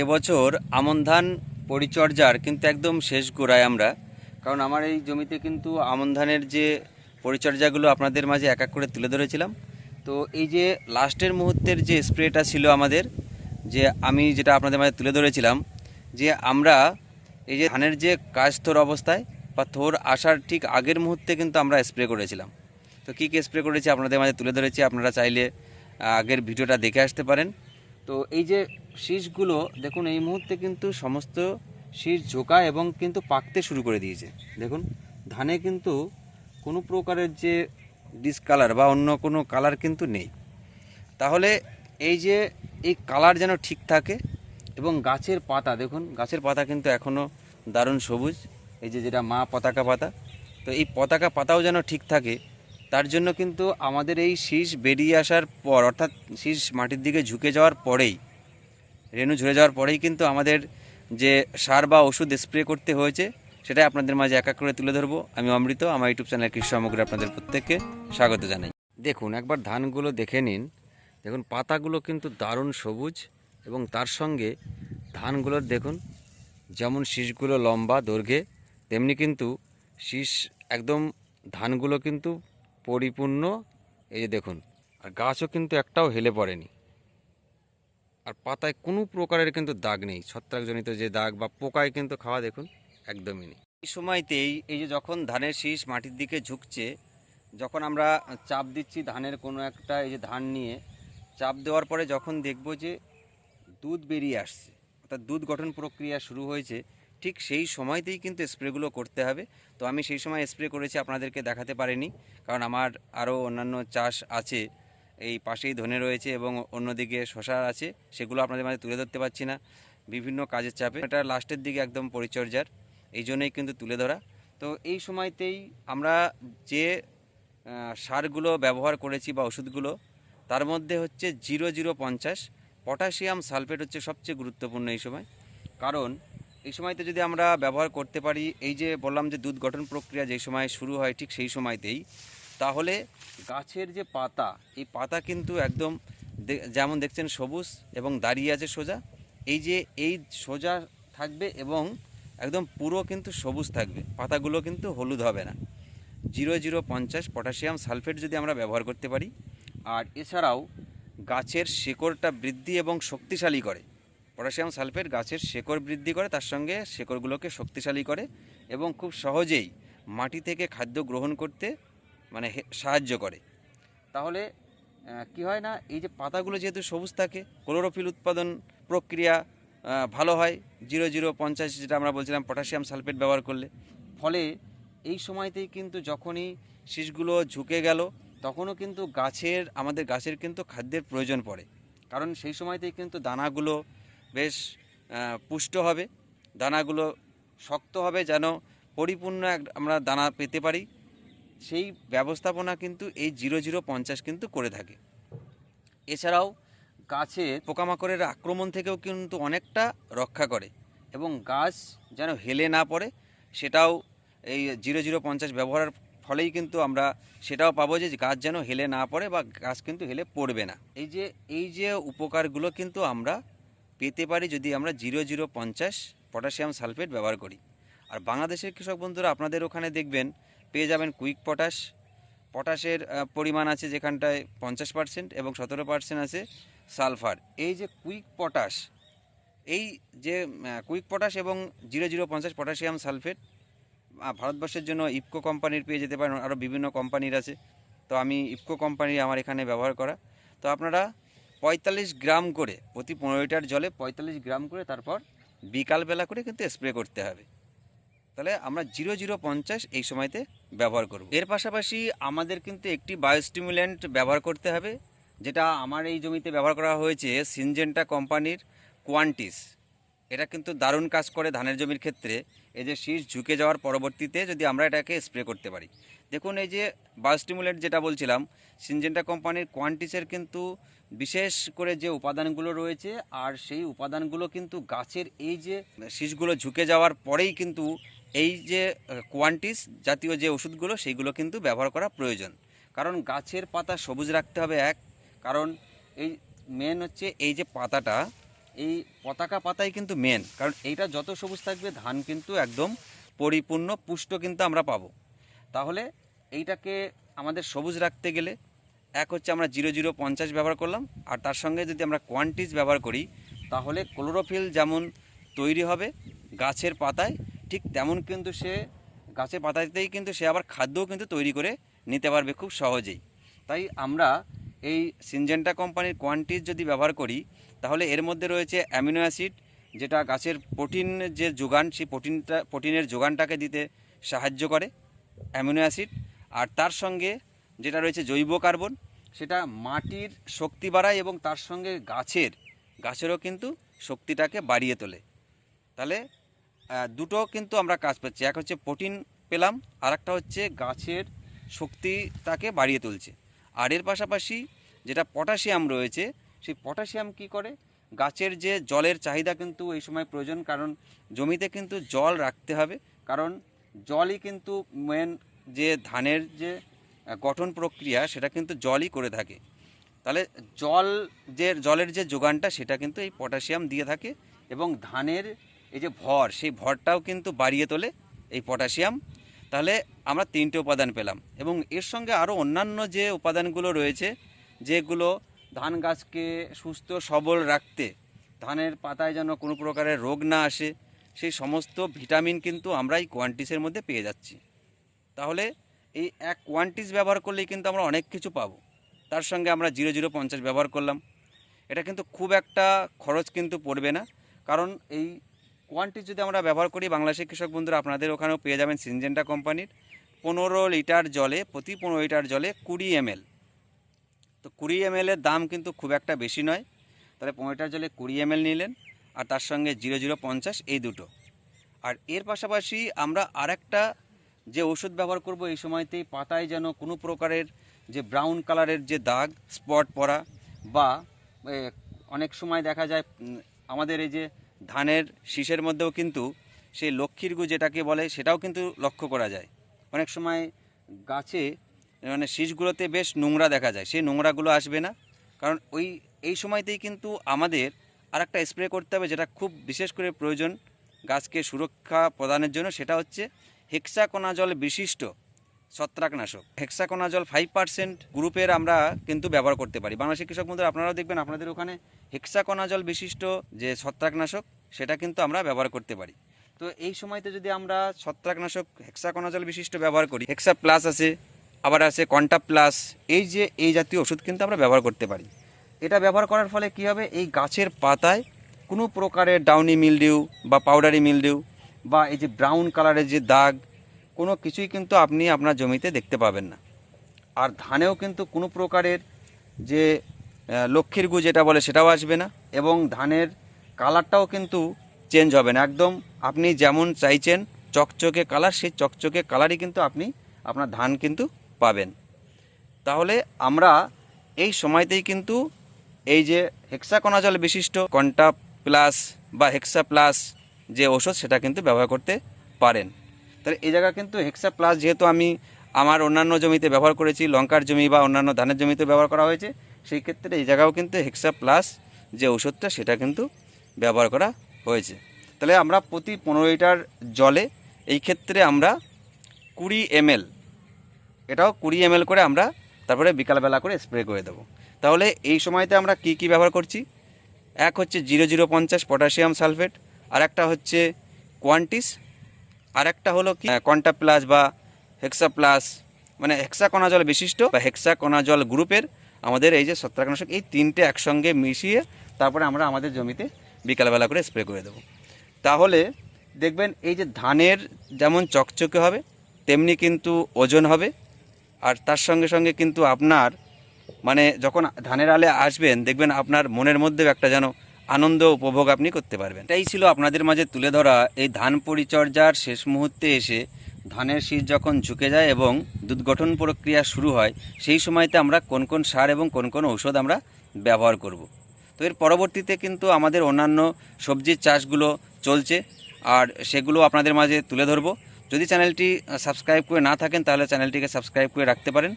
এবছর আমন ধান পরিচর্যার কিন্তু একদম শেষ গোড়ায় আমরা। কারণ আমার এই জমিতে কিন্তু আমন ধানের যে পরিচর্যাগুলো আপনাদের মাঝে এক এক করে তুলে ধরেছিলাম। তো এই যে লাস্টের মুহূর্তের যে স্প্রেটা ছিল আমাদের, যে আমি যেটা আপনাদের মাঝে তুলে ধরেছিলাম, যে আমরা এই যে ধানের যে কাজ থোর অবস্থায় বা থোর আসার ঠিক আগের মুহূর্তে কিন্তু আমরা স্প্রে করেছিলাম। তো কী কী স্প্রে করেছি আপনাদের মাঝে তুলে ধরেছি, আপনারা চাইলে আগের ভিডিওটা দেখে আসতে পারেন। তো এই যে শীষগুলো, দেখুন, এই মুহূর্তে কিন্তু সমস্ত শীষ ঝোকা এবং কিন্তু পাকতে শুরু করে দিয়েছে। দেখুন, ধানে কিন্তু কোনো প্রকারের যে ডিসকালার বা অন্য কোনো কালার কিন্তু নেই। তাহলে এই যে, এই কালার যেন ঠিক থাকে এবং গাছের পাতা, দেখুন, গাছের পাতা কিন্তু এখনও দারুণ সবুজ। এই যে, যেটা মা পতাকা পাতা, তো এই পতাকা পাতাও যেন ঠিক থাকে, তার জন্য কিন্তু আমাদের এই শীষ বেরিয়ে আসার পর, অর্থাৎ শীষ মাটির দিকে ঝুঁকে যাওয়ার পরেই রেণু ঝরে যাওয়ার পরেই কিন্তু আমাদের যে সার বা ওষুধ স্প্রে করতে হয়েছে, সেটাই আপনাদের মাঝে এক এক করে তুলে ধরবো। আমি অমৃত, আমার ইউটিউব চ্যানেল কৃষি সামগ্রী আপনাদের প্রত্যেককে স্বাগত জানাই। দেখুন, একবার ধানগুলো দেখে নিন। দেখুন, পাতাগুলো কিন্তু দারুণ সবুজ এবং তার সঙ্গে ধানগুলোর দেখুন, যেমন শীষগুলো লম্বা, দৈর্ঘ্যে, তেমনি কিন্তু শীষ একদম ধানগুলো কিন্তু পরিপূর্ণ। এই যে দেখুন, আর গাছও কিন্তু একটাও হেলে পড়েনি। আর পাতায় কোনো প্রকারের কিন্তু দাগ নেই। ছত্রাকজনিত যে দাগ বা পোকায় কিন্তু খাওয়া দেখুন একদমই নেই। এই সময়তেই এই যে যখন ধানের শীষ মাটির দিকে ঝুঁকছে, যখন আমরা চাপ দিচ্ছি ধানের কোনো একটা এই যে ধান নিয়ে, চাপ দেওয়ার পরে যখন দেখব যে দুধ বেরিয়ে আসছে, অর্থাৎ দুধ গঠন প্রক্রিয়া শুরু হয়েছে, ঠিক সেই সময়তেই কিন্তু স্প্রেগুলো করতে হবে। তো আমি সেই সময় স্প্রে করেছি, আপনাদেরকে দেখাতে পারিনি, কারণ আমার আরও অন্যান্য চাষ আছে। এই পাশেই ধনে রয়েছে এবং অন্যদিকে শশা আছে, সেগুলো আপনাদের মাঝে তুলে ধরতে পারছি না। বিভিন্ন কাজের চাপে। এটা লাস্টের দিকে একদম পরিচর্যার, এই জন্যই কিন্তু তুলে ধরা। তো এই সময়তেই আমরা যে সারগুলো ব্যবহার করেছি বা ওষুধগুলো, তার মধ্যে হচ্ছে জিরো জিরো পঞ্চাশ। পটাশিয়াম সালফেট হচ্ছে সবচেয়ে গুরুত্বপূর্ণ এই সময়। কারণ এই সময়তে যদি আমরা ব্যবহার করতে পারি, এই যে বললাম যে দুধ গঠন প্রক্রিয়া যেই সময় শুরু হয় ঠিক সেই সময়তেই তাহলে গাছের যে পাতা, এই পাতা কিন্তু একদম যেমন দেখছেন সবুজ এবং দাঁড়িয়ে আছে সোজা, এই যে এই সোজা থাকবে এবং একদম পুরো কিন্তু সবুজ থাকবে, পাতাগুলো কিন্তু হলুদ হবে না। জিরো জিরো পঞ্চাশ পটাশিয়াম সালফেট যদি আমরা ব্যবহার করতে পারি, আর এছাড়াও গাছের শেকড়টা বৃদ্ধি এবং শক্তিশালী করে। পটাশিয়াম সালফেট গাছের শেকড় বৃদ্ধি করে, তার সঙ্গে শেকড়গুলোকে শক্তিশালী করে এবং খুব সহজেই মাটি থেকে খাদ্য গ্রহণ করতে মানে সাহায্য করে। তাহলে কি হয় না, এই যে পাতাগুলো যেহেতু সবুজ থাকে, ক্লোরোফিল উৎপাদন প্রক্রিয়া ভালো হয়, জিরো জিরো পঞ্চাশ, যেটা আমরা বলছিলাম পটাশিয়াম সালফেট ব্যবহার করলে। ফলে এই সময়তেই কিন্তু যখনই শীষগুলো ঝুঁকে গেল, তখনও কিন্তু গাছের, আমাদের গাছের কিন্তু খাদ্যের প্রয়োজন পড়ে। কারণ সেই সময়তেই কিন্তু দানাগুলো বেশ পুষ্ট হবে, দানাগুলো শক্ত হবে যেন পরিপূর্ণ এক আমরা দানা পেতে পারি। সেই ব্যবস্থাপনা কিন্তু এই জিরো জিরো পঞ্চাশ কিন্তু করে থাকে। এছাড়াও গাছে পোকামাকড়ের আক্রমণ থেকেও কিন্তু অনেকটা রক্ষা করে এবং গাছ যেন হেলে না পড়ে, সেটাও এই জিরো জিরো পঞ্চাশ ব্যবহারের ফলেই কিন্তু আমরা সেটাও পাবো যে গাছ যেন হেলে না পড়ে বা গাছ কিন্তু হেলে পড়বে না। এই যে এই যে উপকারগুলো কিন্তু আমরা পেতে পারি যদি আমরা জিরো জিরো পঞ্চাশ পটাশিয়াম সালফেট ব্যবহার করি। আর বাংলাদেশের কৃষক বন্ধুরা আপনাদের ওখানে দেখবেন পেয়ে যাবেন কুইক পটাশ। পটাশের পরিমাণ আছে যেখানটায় পঞ্চাশ পার্সেন্ট এবং সতেরো পার্সেন্ট আছে সালফার। এই যে কুইক পটাশ, এই যে কুইক পটাশ এবং জিরো জিরো পঞ্চাশ পটাশিয়াম সালফেট ভারতবর্ষের জন্য ইফকো কোম্পানির পেয়ে যেতে পারেন, আরও বিভিন্ন কোম্পানির আছে। তো আমি ইফকো কোম্পানি আমার এখানে ব্যবহার করা। তো আপনারা পঁয়তাল্লিশ গ্রাম করে প্রতি পনেরো লিটার জলে পঁয়তাল্লিশ গ্রাম করে তারপর বিকালবেলা করে কিন্তু স্প্রে করতে হবে। তাহলে আমরা জিরো জিরো পঞ্চাশ এই সময়তে ব্যবহার করব। এর পাশাপাশি আমাদের কিন্তু একটি বায়োস্টিমুল্যান্ট ব্যবহার করতে হবে, যেটা আমার এই জমিতে ব্যবহার করা হয়েছে সিনজেন্টা কোম্পানির কোয়ান্টিস এটা কিন্তু দারুণ কাজ করে ধানের জমির ক্ষেত্রে। এই যে শীষ ঝুঁকে যাওয়ার পরবর্তীতে যদি আমরা এটাকে স্প্রে করতে পারি। দেখুন, এই যে বায়োস্টিমুলেন্ট যেটা বলছিলাম সিনজেন্টা কোম্পানির কোয়ান্টিসের কিন্তু বিশেষ করে যে উপাদানগুলো রয়েছে, আর সেই উপাদানগুলো কিন্তু গাছের এই যে শীষগুলো ঝুঁকে যাওয়ার পরেই কিন্তু এই যে কোয়ান্টিস জাতীয় যে ওষুধগুলো, সেইগুলো কিন্তু ব্যবহার করা প্রয়োজন। কারণ গাছের পাতা সবুজ রাখতে হবে, এক। কারণ এই মেন হচ্ছে এই যে পাতাটা, এই পতাকা পাতাই কিন্তু মেন কারণ এইটা যত সবুজ থাকবে, ধান কিন্তু একদম পরিপূর্ণ, পুষ্ট কিন্তু আমরা পাবো। তাহলে এইটাকে আমাদের সবুজ রাখতে গেলে, এক হচ্ছে আমরা জিরো জিরো পঞ্চাশ ব্যবহার করলাম, আর তার সঙ্গে যদি আমরা কোয়ান্টিস ব্যবহার করি, তাহলে ক্লোরোফিল যেমন তৈরি হবে গাছের পাতায় ঠিক তেমন কিন্তু সে গাছের পাতাতেই কিন্তু সে আবার খাদ্যও কিন্তু তৈরি করে নিতে পারবে খুব সহজেই। তাই আমরা এই সিনজেন্টা কোম্পানির কোয়ান্টিস যদি ব্যবহার করি, তাহলে এর মধ্যে রয়েছে অ্যামিনো অ্যাসিড যেটা গাছের প্রোটিন যে যোগান, সেই প্রোটিনটা প্রোটিনের যোগানটাকে দিতে সাহায্য করে অ্যামিনো অ্যাসিড আর তার সঙ্গে যেটা রয়েছে জৈব কার্বন সেটা মাটির শক্তি বাড়ায় এবং তার সঙ্গে গাছের, গাছেরও কিন্তু শক্তিটাকে বাড়িয়ে তোলে। তাহলে দুটো কিন্তু আমরা কাজ পাচ্ছি। এক হচ্ছে প্রোটিন পেলাম আর একটা হচ্ছে গাছের শক্তিটাকে বাড়িয়ে তুলছে। আর এর পাশাপাশি যেটা পটাশিয়াম রয়েছে, সেই পটাশিয়াম কি করে? গাছের যে জলের চাহিদা কিন্তু এই সময় প্রয়োজন, কারণ জমিতে কিন্তু জল রাখতে হবে, কারণ জলই কিন্তু মেন যে ধানের যে গঠন প্রক্রিয়া, সেটা কিন্তু জলই করে থাকে। তাহলে জল যে, জলের যে যোগানটা, সেটা কিন্তু এই পটাশিয়াম দিয়ে থাকে এবং ধানের এই যে ভর, সেই ভরটাও কিন্তু বাড়িয়ে তোলে এই পটাশিয়াম। তাহলে আমরা তিনটে উপাদান পেলাম এবং এর সঙ্গে আরও অন্যান্য যে উপাদানগুলো রয়েছে, যেগুলো ধান গাছকে সুস্থ, সবল রাখতে ধানের পাতায় যেন কোনো প্রকারের রোগ না আসে, সেই সমস্ত ভিটামিন কিন্তু আমরা এই কোয়ান্টিসের মধ্যে পেয়ে যাচ্ছি। তাহলে এই এক কোয়ান্টিস ব্যবহার করলেই কিন্তু আমরা অনেক কিছু পাবো। তার সঙ্গে আমরা জিরো জিরো পঞ্চাশ ব্যবহার করলাম। এটা কিন্তু খুব একটা খরচ কিন্তু পড়বে না, কারণ এই কোয়ান্টিস যদি আমরা ব্যবহার করি বাংলাদেশের কৃষক বন্ধুরা আপনাদের ওখানেও পেয়ে যাবেন সিনজেন্টা কোম্পানির। পনেরো লিটার জলে, প্রতি পনেরো লিটার জলে কুড়ি এমএল। তো কুড়ি এমএলের দাম কিন্তু খুব একটা বেশি নয়। তাহলে পনেরো লিটার জলে কুড়ি এমএল নিলেন, আর তার সঙ্গে জিরো জিরো পঞ্চাশ এই দুটো। আর এর পাশাপাশি আমরা আরেকটা যে ওষুধ ব্যবহার করব এই সময়তেই পাতায় যেন কোনো প্রকারের যে ব্রাউন কালারের যে দাগ স্পট পড়া বা অনেক সময় দেখা যায় আমাদের এই যে ধানের শীষের মধ্যেও কিন্তু সেই লক্ষ্মীর গু যেটাকে বলে, সেটাও কিন্তু লক্ষ্য করা যায়। অনেক সময় গাছে মানে শীষগুলোতে বেশ নোংরা দেখা যায়। সেই নোংরাগুলো আসবে না। কারণ ওই, এই সময়তেই কিন্তু আমাদের আরেকটা স্প্রে করতে হবে যেটা খুব বিশেষ করে প্রয়োজন গাছকে সুরক্ষা প্রদানের জন্য। সেটা হচ্ছে হেক্সাকোনাজল বিশিষ্ট ছত্রাকনাশক। হেক্সাকোনাজল ফাইভ পার্সেন্ট গ্রুপের আমরা কিন্তু ব্যবহার করতে পারি। বাংলাদেশের কৃষক বন্ধুরা, আপনারাও দেখবেন আপনাদের ওখানে হেক্সাকোনাজল বিশিষ্ট যে ছত্রাকনাশক, সেটা কিন্তু আমরা ব্যবহার করতে পারি। তো এই সময়তে যদি আমরা ছত্রাকনাশক হেক্সাকোনাজল বিশিষ্ট ব্যবহার করি হেক্সা প্লাস আছে, আবার আছে কন্টা প্লাস এই যে এই জাতীয় ওষুধ কিন্তু আমরা ব্যবহার করতে পারি। এটা ব্যবহার করার ফলে কি হবে? এই গাছের পাতায় কোনো প্রকারের ডাউনি মিলডিউ বা পাউডারি মিলডিউ বা এই যে ব্রাউন কালারের যে দাগ কোনো কিছুই কিন্তু আপনি আপনার জমিতে দেখতে পাবেন না। আর ধানেও কিন্তু কোনো প্রকারের যে লক্ষ্মীর গু যেটা বলে সেটাও আসবে না এবং ধানের কালারটাও কিন্তু চেঞ্জ হবে না। একদম আপনি যেমন চাইছেন চকচকে কালার, সেই চকচকে কালারই কিন্তু আপনি আপনার ধান কিন্তু পাবেন। তাহলে আমরা এই সময়তেই কিন্তু এই যে হেক্সাকোনাজল বিশিষ্ট কন্টা প্লাস বা হেক্সা প্লাস যে ওষুধ সেটা কিন্তু ব্যবহার করতে পারেন। তাহলে এই জায়গা কিন্তু হেক্সা প্লাস যেহেতু আমি আমার অন্যান্য জমিতে ব্যবহার করেছি, লঙ্কার জমি বা অন্যান্য ধানের জমিতে ব্যবহার করা হয়েছে, সেই ক্ষেত্রে এই জায়গাও কিন্তু হেক্সা প্লাস যে ওষুধটা সেটা কিন্তু ব্যবহার করা হয়েছে। তাহলে আমরা প্রতি পনেরো লিটার জলে এই ক্ষেত্রে আমরা কুড়ি এমএল, এটাও কুড়ি এমএল করে আমরা তারপরে বিকালবেলা করে স্প্রে করে দেবো। তাহলে এই সময়তে আমরা কি কি ব্যবহার করছি? এক হচ্ছে জিরো জিরো পঞ্চাশ পটাশিয়াম সালফেট আর একটা হচ্ছে কোয়ান্টিস আর একটা হলো কি? কন্টা প্লাস বা হেক্সা প্লাস মানে হেক্সাকোনাজল বিশিষ্ট বা হেক্সাকোনাজল গ্রুপের আমাদের এই যে ছত্রাকনাশক, এই তিনটে একসঙ্গে মিশিয়ে তারপরে আমরা আমাদের জমিতে বিকালবেলা করে স্প্রে করে দেবো। তাহলে দেখবেন এই যে ধানের যেমন চকচকে হবে, তেমনি কিন্তু ওজন হবে, আর তার সঙ্গে সঙ্গে কিন্তু আপনার মানে যখন ধানের আলে আসবেন, দেখবেন আপনার মনের মধ্যেও একটা যেন আনন্দ উপভোগ আপনি করতে পারবেন। এটাই ছিল আপনাদের মাঝে তুলে ধরা এই ধান পরিচর্যার শেষ মুহূর্তে এসে ধানের শীষ যখন ঝুঁকে যায় এবং দুধ গঠন প্রক্রিয়া শুরু হয়, সেই সময়তে আমরা কোন কোন সার এবং কোন কোন ঔষধ আমরা ব্যবহার করব। তো এর পরবর্তীতে কিন্তু আমাদের অন্যান্য সবজির চাষগুলো চলছে আর সেগুলো আপনাদের মাঝে তুলে ধরবো। যদি চ্যানেলটি সাবস্ক্রাইব করে না থাকেন, তাহলে চ্যানেলটিকে সাবস্ক্রাইব করে রাখতে পারেন।